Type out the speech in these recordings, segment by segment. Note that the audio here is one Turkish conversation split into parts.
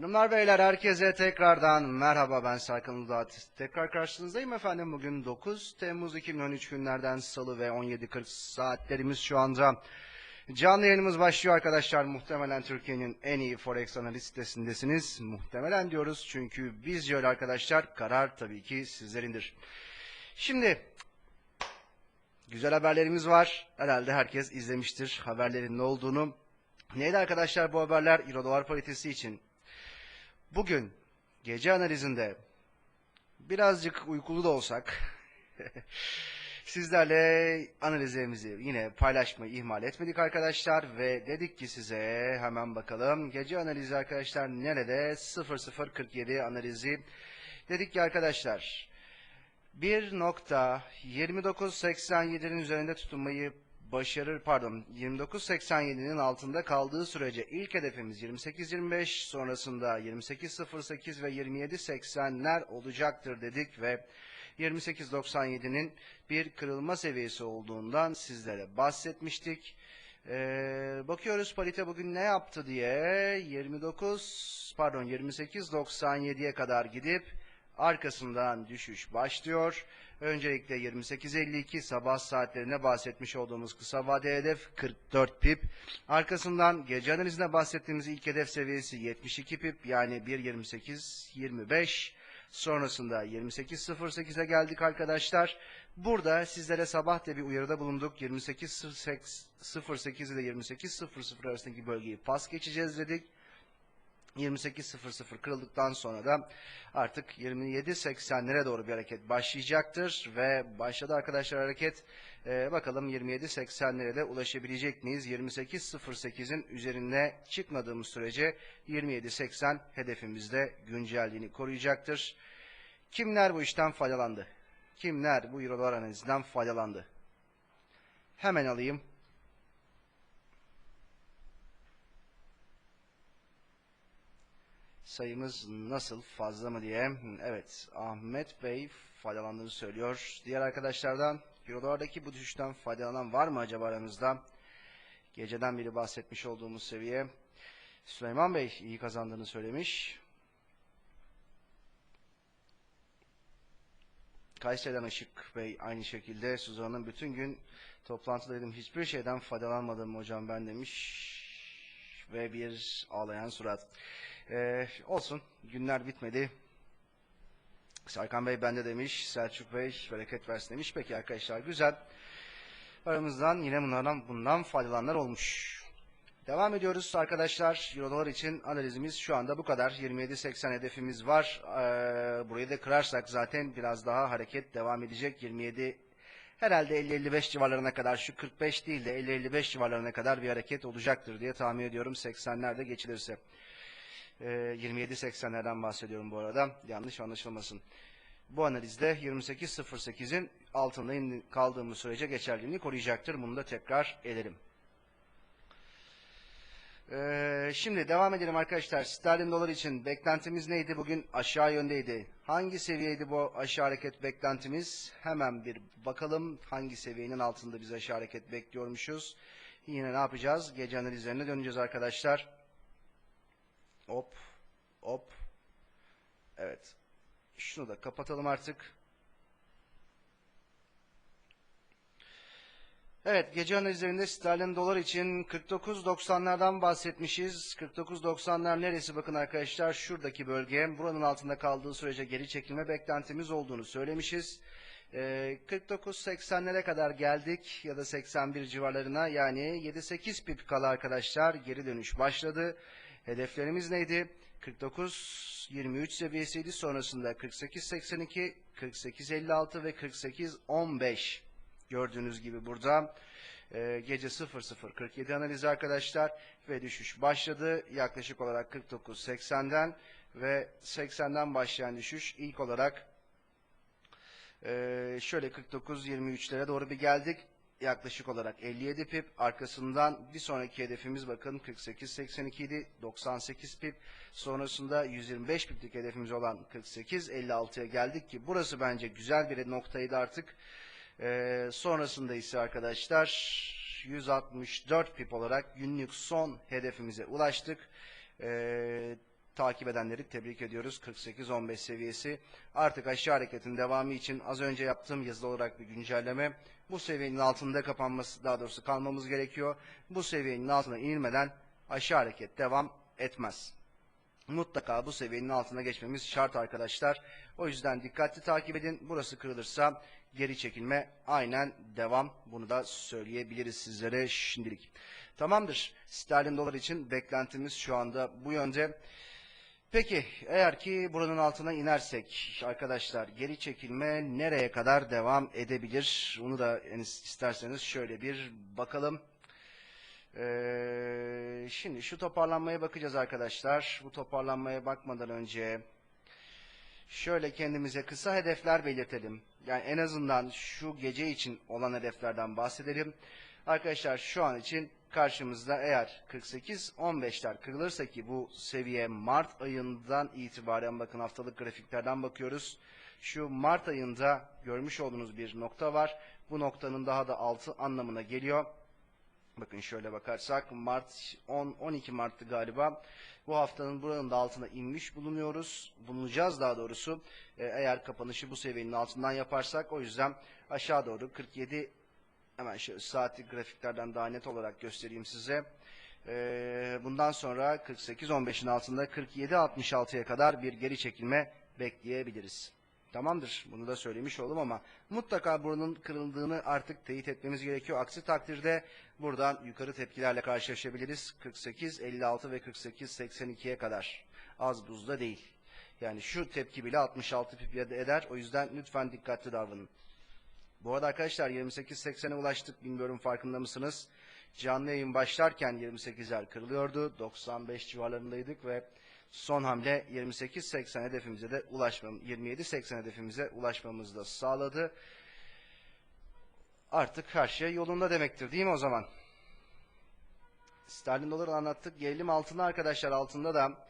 Hanımlar beyler herkese tekrardan merhaba ben Serkan Uludat. Tekrar karşınızdayım efendim. Bugün 9 Temmuz 2013 günlerden salı ve 17.40 saatlerimiz şu anda. Canlı yayınımız başlıyor arkadaşlar. Muhtemelen Türkiye'nin en iyi Forex analiz sitesindesiniz. Muhtemelen diyoruz çünkü biz öyle arkadaşlar. Karar tabii ki sizlerindir. Şimdi güzel haberlerimiz var. Herhalde herkes izlemiştir haberlerin ne olduğunu. Neydi arkadaşlar bu haberler? Euro dolar paritesi için Bugün gece analizinde birazcık uykulu da olsak sizlerle analizlerimizi yine paylaşmayı ihmal etmedik arkadaşlar ve dedik ki size hemen bakalım gece analizi arkadaşlar nerede? 0047 analizi. Dedik ki arkadaşlar 1.2987'nin üzerinde tutunmayı başarır pardon 29.87'nin altında kaldığı sürece ilk hedefimiz 28.25 sonrasında 28.08 ve 27.80'ler olacaktır dedik ve 28.97'nin bir kırılma seviyesi olduğundan sizlere bahsetmiştik. Ee, bakıyoruz parite bugün ne yaptı diye 29 pardon 28.97'ye kadar gidip arkasından düşüş başlıyor. Öncelikle 28.52 sabah saatlerine bahsetmiş olduğumuz kısa vade hedef 44 pip. Arkasından gece analizine bahsettiğimiz ilk hedef seviyesi 72 pip yani 1.28.25. Sonrasında 28.08'e geldik arkadaşlar. Burada sizlere sabah da bir uyarıda bulunduk. 28.08 ile 28.00 arasındaki bölgeyi pas geçeceğiz dedik. 28.00 kırıldıktan sonra da artık 27.80'lere doğru bir hareket başlayacaktır ve başladı arkadaşlar hareket. Ee, bakalım 27.80'lere de ulaşabilecek miyiz? 28.08'in üzerine çıkmadığımız sürece 27.80 hedefimizde güncelliğini koruyacaktır. Kimler bu işten faydalandı? Kimler bu Eurodolar analizinden faydalandı? Hemen alayım. Sayımız nasıl fazla mı diye. Evet Ahmet Bey faydalandığını söylüyor. Diğer arkadaşlardan Eurodolar'daki bu düşüşten faydalanan var mı acaba aramızda? Geceden beri bahsetmiş olduğumuz seviye. Süleyman Bey iyi kazandığını söylemiş. Kayseri'den Işık Bey aynı şekilde Suzan'ın bütün gün toplantıdaydım. Hiçbir şeyden faydalanmadım hocam ben demiş. Ve bir ağlayan surat. Ee, olsun. Günler bitmedi. Serkan Bey bende demiş. Selçuk Bey bereket versin demiş. Peki arkadaşlar güzel. Aramızdan yine bunlardan bundan faydalananlar olmuş. Devam ediyoruz arkadaşlar. Eurodolar için analizimiz şu anda bu kadar. 27.80 hedefimiz var. Ee, burayı da kırarsak zaten biraz daha hareket devam edecek. 27 herhalde 50-55 civarlarına kadar şu 45 değil de 50-55 civarlarına kadar bir hareket olacaktır diye tahmin ediyorum 80'lerde geçilirse. 27.80'lerden bahsediyorum bu arada. Yanlış anlaşılmasın. Bu analizde 28.08'in altında kaldığımız sürece geçerliliğini koruyacaktır. Bunu da tekrar edelim. Ee, şimdi devam edelim arkadaşlar. Sterlin dolar için beklentimiz neydi? Bugün aşağı yöndeydi. Hangi seviyeydi bu aşağı hareket beklentimiz? Hemen bir bakalım hangi seviyenin altında biz aşağı hareket bekliyormuşuz. Yine ne yapacağız? Gece analizlerine döneceğiz arkadaşlar. Hop. Hop. Evet. Şunu da kapatalım artık. Evet gece analizlerinde sterlin dolar için 49.90'lardan bahsetmişiz. 49.90'lar neresi bakın arkadaşlar şuradaki bölge. Buranın altında kaldığı sürece geri çekilme beklentimiz olduğunu söylemişiz. Ee, 49.80'lere kadar geldik ya da 81 civarlarına yani 7-8 pip kala arkadaşlar geri dönüş başladı. Hedeflerimiz neydi? 49-23 seviyesiydi. Sonrasında 48-82, 48-56 ve 48-15 gördüğünüz gibi burada e, gece 00.47 analizi arkadaşlar ve düşüş başladı. Yaklaşık olarak 49-80'den ve 80'den başlayan düşüş ilk olarak e, şöyle 49-23'lere doğru bir geldik yaklaşık olarak 57 pip. Arkasından bir sonraki hedefimiz bakın 48-82 idi. 98 pip. Sonrasında 125 piplik hedefimiz olan 48-56'ya geldik ki burası bence güzel bir noktaydı artık. Ee, sonrasında ise arkadaşlar 164 pip olarak günlük son hedefimize ulaştık. Ee, takip edenleri tebrik ediyoruz. 48-15 seviyesi. Artık aşağı hareketin devamı için az önce yaptığım yazılı olarak bir güncelleme. Bu seviyenin altında kapanması, daha doğrusu kalmamız gerekiyor. Bu seviyenin altına inilmeden aşağı hareket devam etmez. Mutlaka bu seviyenin altına geçmemiz şart arkadaşlar. O yüzden dikkatli takip edin. Burası kırılırsa geri çekilme aynen devam. Bunu da söyleyebiliriz sizlere şimdilik. Tamamdır. Sterlin dolar için beklentimiz şu anda bu yönde. Peki eğer ki buranın altına inersek arkadaşlar geri çekilme nereye kadar devam edebilir? Bunu da en isterseniz şöyle bir bakalım. Ee, şimdi şu toparlanmaya bakacağız arkadaşlar. Bu toparlanmaya bakmadan önce şöyle kendimize kısa hedefler belirtelim. Yani en azından şu gece için olan hedeflerden bahsedelim. Arkadaşlar şu an için karşımızda eğer 48-15'ler kırılırsa ki bu seviye Mart ayından itibaren bakın haftalık grafiklerden bakıyoruz. Şu Mart ayında görmüş olduğunuz bir nokta var. Bu noktanın daha da altı anlamına geliyor. Bakın şöyle bakarsak Mart 10 12 Mart'tı galiba. Bu haftanın buranın da altına inmiş bulunuyoruz. Bulunacağız daha doğrusu. Ee, eğer kapanışı bu seviyenin altından yaparsak o yüzden aşağı doğru 47 hemen şöyle saatlik grafiklerden daha net olarak göstereyim size. Ee, bundan sonra 48-15'in altında 47-66'ya kadar bir geri çekilme bekleyebiliriz. Tamamdır. Bunu da söylemiş oldum ama mutlaka buranın kırıldığını artık teyit etmemiz gerekiyor. Aksi takdirde buradan yukarı tepkilerle karşılaşabiliriz. 48, 56 ve 48, 82'ye kadar. Az buzda değil. Yani şu tepki bile 66 pip eder. O yüzden lütfen dikkatli davranın. Bu arada arkadaşlar 28.80'e ulaştık. Bilmiyorum farkında mısınız? Canlı yayın başlarken 28'ler kırılıyordu. 95 civarlarındaydık ve son hamle 28.80 hedefimize de ulaşmam 27.80 hedefimize ulaşmamızı da sağladı. Artık her şey yolunda demektir değil mi o zaman? Sterlin doları anlattık. Gelelim altına arkadaşlar altında da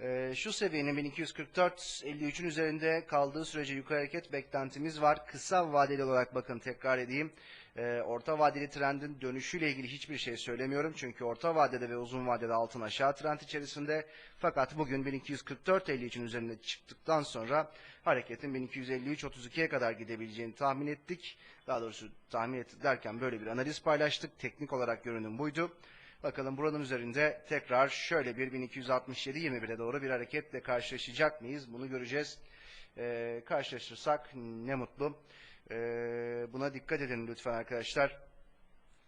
e, şu seviyenin 1244-53'ün üzerinde kaldığı sürece yukarı hareket beklentimiz var. Kısa vadeli olarak bakın tekrar edeyim. E, orta vadeli trendin dönüşüyle ilgili hiçbir şey söylemiyorum. Çünkü orta vadede ve uzun vadede altın aşağı trend içerisinde. Fakat bugün 1244-53'ün üzerinde çıktıktan sonra hareketin 1253-32'ye kadar gidebileceğini tahmin ettik. Daha doğrusu tahmin ettik derken böyle bir analiz paylaştık. Teknik olarak görünüm buydu. Bakalım buranın üzerinde tekrar şöyle bir 1267-21'e doğru bir hareketle karşılaşacak mıyız? Bunu göreceğiz. Ee, karşılaşırsak ne mutlu. Ee, buna dikkat edin lütfen arkadaşlar.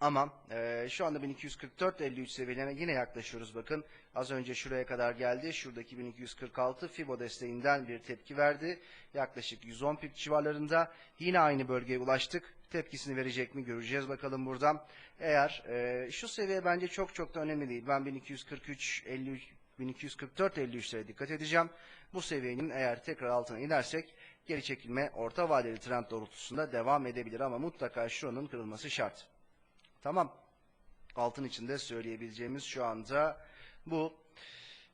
Ama e, şu anda 1244-53 seviyelerine yine yaklaşıyoruz bakın. Az önce şuraya kadar geldi. Şuradaki 1246 Fibo desteğinden bir tepki verdi. Yaklaşık 110 pip civarlarında. Yine aynı bölgeye ulaştık. Tepkisini verecek mi göreceğiz bakalım buradan. Eğer e, şu seviye bence çok çok da önemli değil. Ben 1243 53 1244 53'lere dikkat edeceğim. Bu seviyenin eğer tekrar altına inersek geri çekilme orta vadeli trend doğrultusunda devam edebilir ama mutlaka şuranın kırılması şart. Tamam. Altın içinde söyleyebileceğimiz şu anda bu.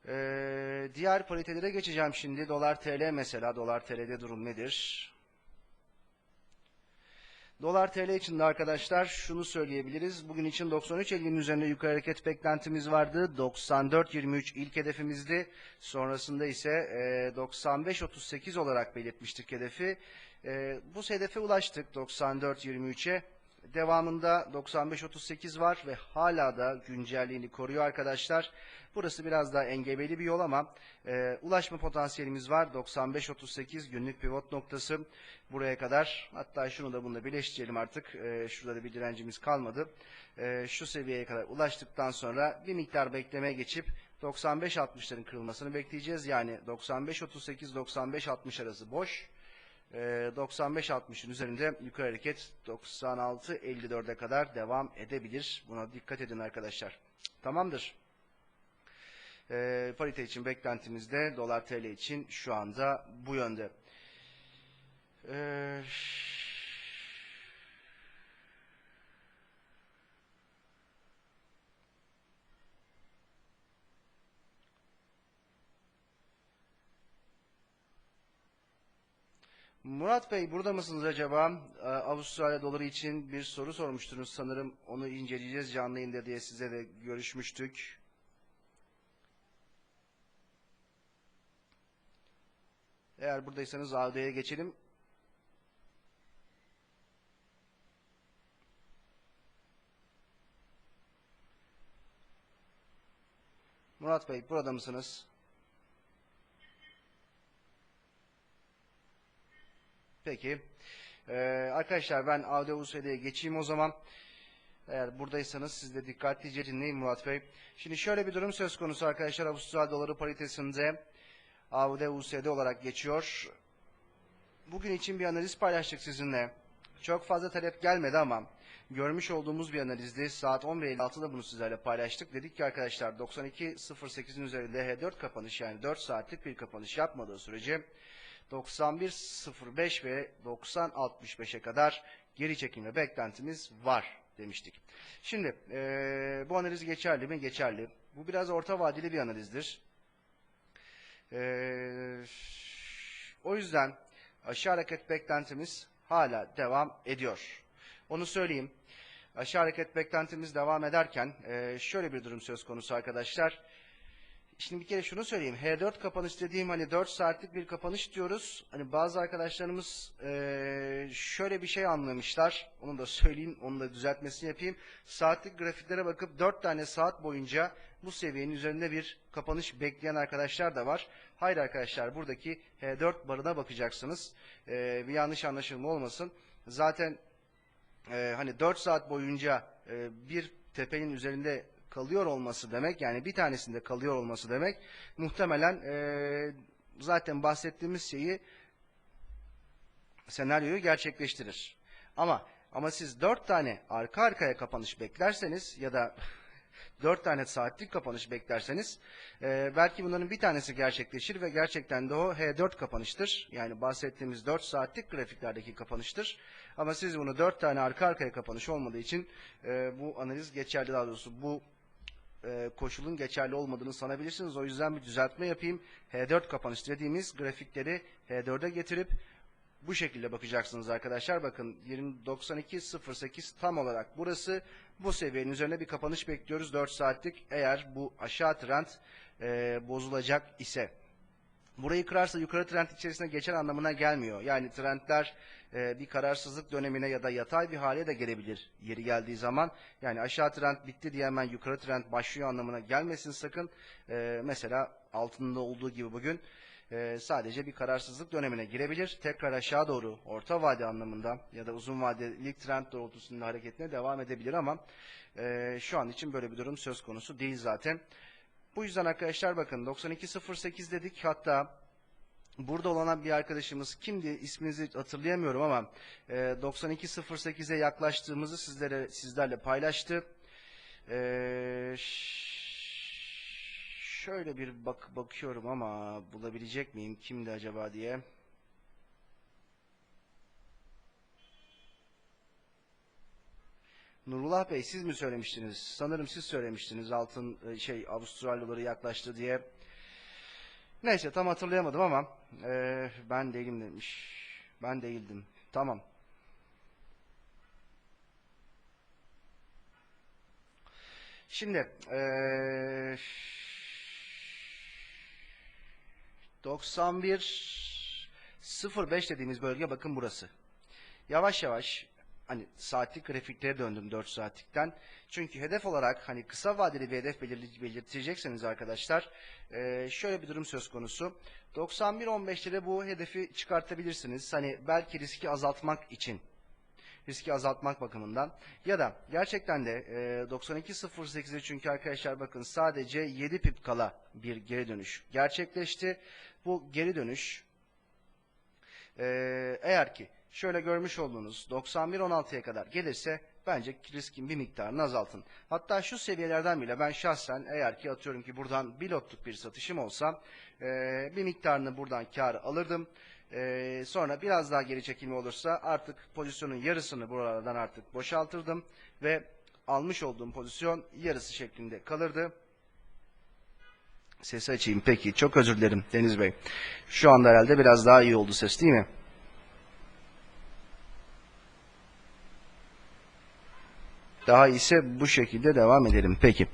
Ee, diğer paritelere geçeceğim şimdi. Dolar TL mesela. Dolar TL'de durum nedir? Dolar TL için de arkadaşlar şunu söyleyebiliriz. Bugün için 93.50'nin üzerinde yukarı hareket beklentimiz vardı. 94.23 ilk hedefimizdi. Sonrasında ise e, 95.38 olarak belirtmiştik hedefi. E, bu hedefe ulaştık 94.23'e. Devamında 95-38 var ve hala da güncelliğini koruyor arkadaşlar. Burası biraz daha engebeli bir yol ama e, ulaşma potansiyelimiz var. 95-38 günlük pivot noktası buraya kadar. Hatta şunu da bununla birleştirelim artık. E, şurada da bir direncimiz kalmadı. E, şu seviyeye kadar ulaştıktan sonra bir miktar bekleme geçip 95-60'ların kırılmasını bekleyeceğiz. Yani 95-38-95-60 arası boş. 95-60'ın üzerinde yukarı hareket 96-54'e kadar devam edebilir. Buna dikkat edin arkadaşlar. Tamamdır. E, parite için beklentimiz de dolar TL için şu anda bu yönde. E, Murat Bey burada mısınız acaba? Ee, Avustralya doları için bir soru sormuştunuz sanırım. Onu inceleyeceğiz canlı yayında diye size de görüşmüştük. Eğer buradaysanız AVD'ye geçelim. Murat Bey burada mısınız? Peki. Ee, arkadaşlar ben AVD USD'ye geçeyim o zaman. Eğer buradaysanız siz de dikkatlice dinleyin Murat Bey. Şimdi şöyle bir durum söz konusu arkadaşlar. Avusturya doları paritesinde AVD USD olarak geçiyor. Bugün için bir analiz paylaştık sizinle. Çok fazla talep gelmedi ama görmüş olduğumuz bir analizdi. Saat 11.56'da bunu sizlerle paylaştık. Dedik ki arkadaşlar 92.08'in üzerinde H4 kapanış yani 4 saatlik bir kapanış yapmadığı sürece 91.05 ve 90.65'e kadar geri çekilme beklentimiz var demiştik. Şimdi eee, bu analiz geçerli mi? Geçerli. Bu biraz orta vadeli bir analizdir. Eee, o yüzden aşağı hareket beklentimiz hala devam ediyor. Onu söyleyeyim. Aşağı hareket beklentimiz devam ederken eee, şöyle bir durum söz konusu arkadaşlar. Şimdi bir kere şunu söyleyeyim. H4 kapanış dediğim hani 4 saatlik bir kapanış diyoruz. Hani bazı arkadaşlarımız eee, şöyle bir şey anlamışlar. Onu da söyleyeyim, onu da düzeltmesini yapayım. Saatlik grafiklere bakıp 4 tane saat boyunca bu seviyenin üzerinde bir kapanış bekleyen arkadaşlar da var. Hayır arkadaşlar buradaki H4 barına bakacaksınız. Eee, bir yanlış anlaşılma olmasın. Zaten e, hani 4 saat boyunca e, bir tepenin üzerinde kalıyor olması demek yani bir tanesinde kalıyor olması demek muhtemelen e, zaten bahsettiğimiz şeyi senaryoyu gerçekleştirir. Ama ama siz 4 tane arka arkaya kapanış beklerseniz ya da 4 tane saatlik kapanış beklerseniz e, belki bunların bir tanesi gerçekleşir ve gerçekten de o H4 kapanıştır. Yani bahsettiğimiz 4 saatlik grafiklerdeki kapanıştır. Ama siz bunu 4 tane arka arkaya kapanış olmadığı için e, bu analiz geçerli daha doğrusu bu e, koşulun geçerli olmadığını sanabilirsiniz. O yüzden bir düzeltme yapayım. H4 kapanış dediğimiz grafikleri H4'e getirip bu şekilde bakacaksınız arkadaşlar. Bakın 20.92.08 tam olarak burası. Bu seviyenin üzerine bir kapanış bekliyoruz 4 saatlik. Eğer bu aşağı trend e, bozulacak ise. Burayı kırarsa yukarı trend içerisine geçer anlamına gelmiyor. Yani trendler e, bir kararsızlık dönemine ya da yatay bir hale de gelebilir yeri geldiği zaman. Yani aşağı trend bitti diye hemen yukarı trend başlıyor anlamına gelmesin sakın. E, mesela altında olduğu gibi bugün e, sadece bir kararsızlık dönemine girebilir. Tekrar aşağı doğru orta vade anlamında ya da uzun vadeli trend doğrultusunda hareketine devam edebilir ama e, şu an için böyle bir durum söz konusu değil zaten. Bu yüzden arkadaşlar bakın 92.08 dedik hatta burada olan bir arkadaşımız kimdi isminizi hatırlayamıyorum ama e, 92.08'e yaklaştığımızı sizlere sizlerle paylaştı. E, şöyle bir bak bakıyorum ama bulabilecek miyim kimdi acaba diye. Nurullah Bey siz mi söylemiştiniz? Sanırım siz söylemiştiniz altın e, şey Avustralyalıları yaklaştı diye. Neyse tam hatırlayamadım ama e, ben değilim demiş. Ben değildim. Tamam. Şimdi e, 91 05 dediğimiz bölge bakın burası. Yavaş yavaş hani saatlik grafiklere döndüm 4 saatlikten. Çünkü hedef olarak hani kısa vadeli bir hedef belir- belirtecekseniz arkadaşlar eee, şöyle bir durum söz konusu. 91-15'te de bu hedefi çıkartabilirsiniz. Hani belki riski azaltmak için riski azaltmak bakımından ya da gerçekten de e, 92.08'e çünkü arkadaşlar bakın sadece 7 pip kala bir geri dönüş gerçekleşti. Bu geri dönüş e, eğer ki şöyle görmüş olduğunuz 91.16'ya kadar gelirse bence riskin bir miktarını azaltın. Hatta şu seviyelerden bile ben şahsen eğer ki atıyorum ki buradan bir lotluk bir satışım olsa e, bir miktarını buradan kar alırdım. Ee, sonra biraz daha geri çekilme olursa artık pozisyonun yarısını buralardan artık boşaltırdım ve almış olduğum pozisyon yarısı şeklinde kalırdı. Sesi açayım peki. Çok özür dilerim Deniz Bey. Şu anda herhalde biraz daha iyi oldu ses değil mi? Daha iyiyse bu şekilde devam edelim. Peki.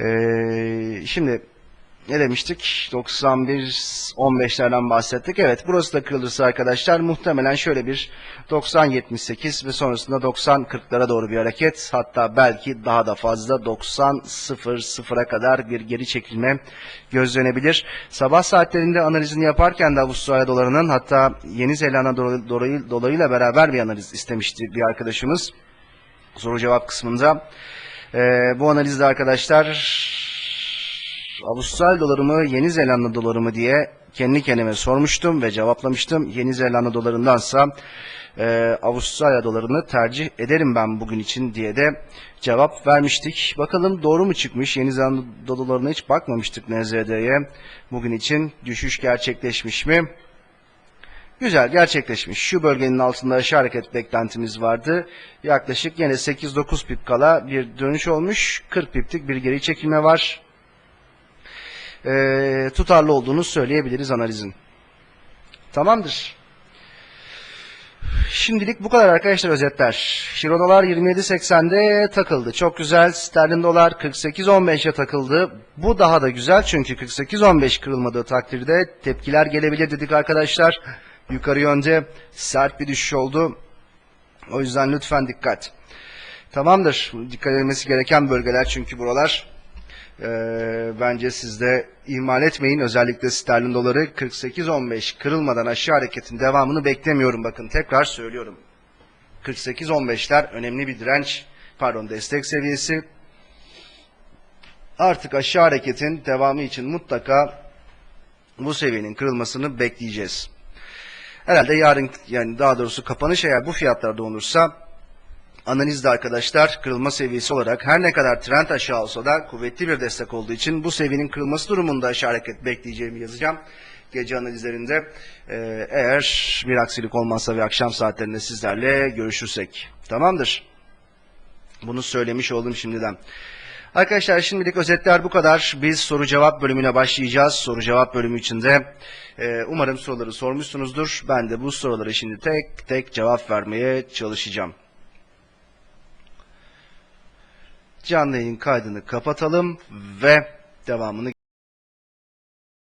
Ee, şimdi ne demiştik? 91-15'lerden bahsettik. Evet burası da kırılırsa arkadaşlar muhtemelen şöyle bir 90-78 ve sonrasında 90-40'lara doğru bir hareket. Hatta belki daha da fazla 90-0-0'a kadar bir geri çekilme gözlenebilir. Sabah saatlerinde analizini yaparken de Avustralya dolarının hatta Yeni Zelanda dolarıyla beraber bir analiz istemişti bir arkadaşımız. Soru cevap kısmında. Ee, bu analizde arkadaşlar Avustralya doları mı Yeni Zelanda doları mı diye kendi kendime sormuştum ve cevaplamıştım. Yeni Zelanda dolarındansa e, Avustralya dolarını tercih ederim ben bugün için diye de cevap vermiştik. Bakalım doğru mu çıkmış? Yeni Zelanda dolarına hiç bakmamıştık NZD'ye. Bugün için düşüş gerçekleşmiş mi? Güzel gerçekleşmiş. Şu bölgenin altında aşağı hareket beklentimiz vardı. Yaklaşık yine 8-9 pip kala bir dönüş olmuş. 40 piplik bir geri çekilme var. Ee, tutarlı olduğunu söyleyebiliriz analizin. Tamamdır. Şimdilik bu kadar arkadaşlar özetler. Euro dolar 27.80'de takıldı. Çok güzel. Sterlin dolar 48.15'e takıldı. Bu daha da güzel çünkü 48.15 kırılmadığı takdirde tepkiler gelebilir dedik arkadaşlar. Yukarı yönde sert bir düşüş oldu. O yüzden lütfen dikkat. Tamamdır. Dikkat edilmesi gereken bölgeler çünkü buralar. Ee, bence siz de ihmal etmeyin. Özellikle sterlin doları 48.15 kırılmadan aşağı hareketin devamını beklemiyorum. Bakın tekrar söylüyorum. 48.15'ler önemli bir direnç, pardon destek seviyesi. Artık aşağı hareketin devamı için mutlaka bu seviyenin kırılmasını bekleyeceğiz. Herhalde yarın yani daha doğrusu kapanış eğer bu fiyatlarda olursa analizde arkadaşlar kırılma seviyesi olarak her ne kadar trend aşağı olsa da kuvvetli bir destek olduğu için bu seviyenin kırılması durumunda aşağı hareket bekleyeceğimi yazacağım. Gece analizlerinde Ee, eğer bir aksilik olmazsa ve akşam saatlerinde sizlerle görüşürsek. Tamamdır. Bunu söylemiş oldum şimdiden. Arkadaşlar şimdilik özetler bu kadar. Biz soru cevap bölümüne başlayacağız. Soru cevap bölümü içinde e, umarım soruları sormuşsunuzdur. Ben de bu sorulara şimdi tek tek cevap vermeye çalışacağım. Canlı yayın kaydını kapatalım ve devamını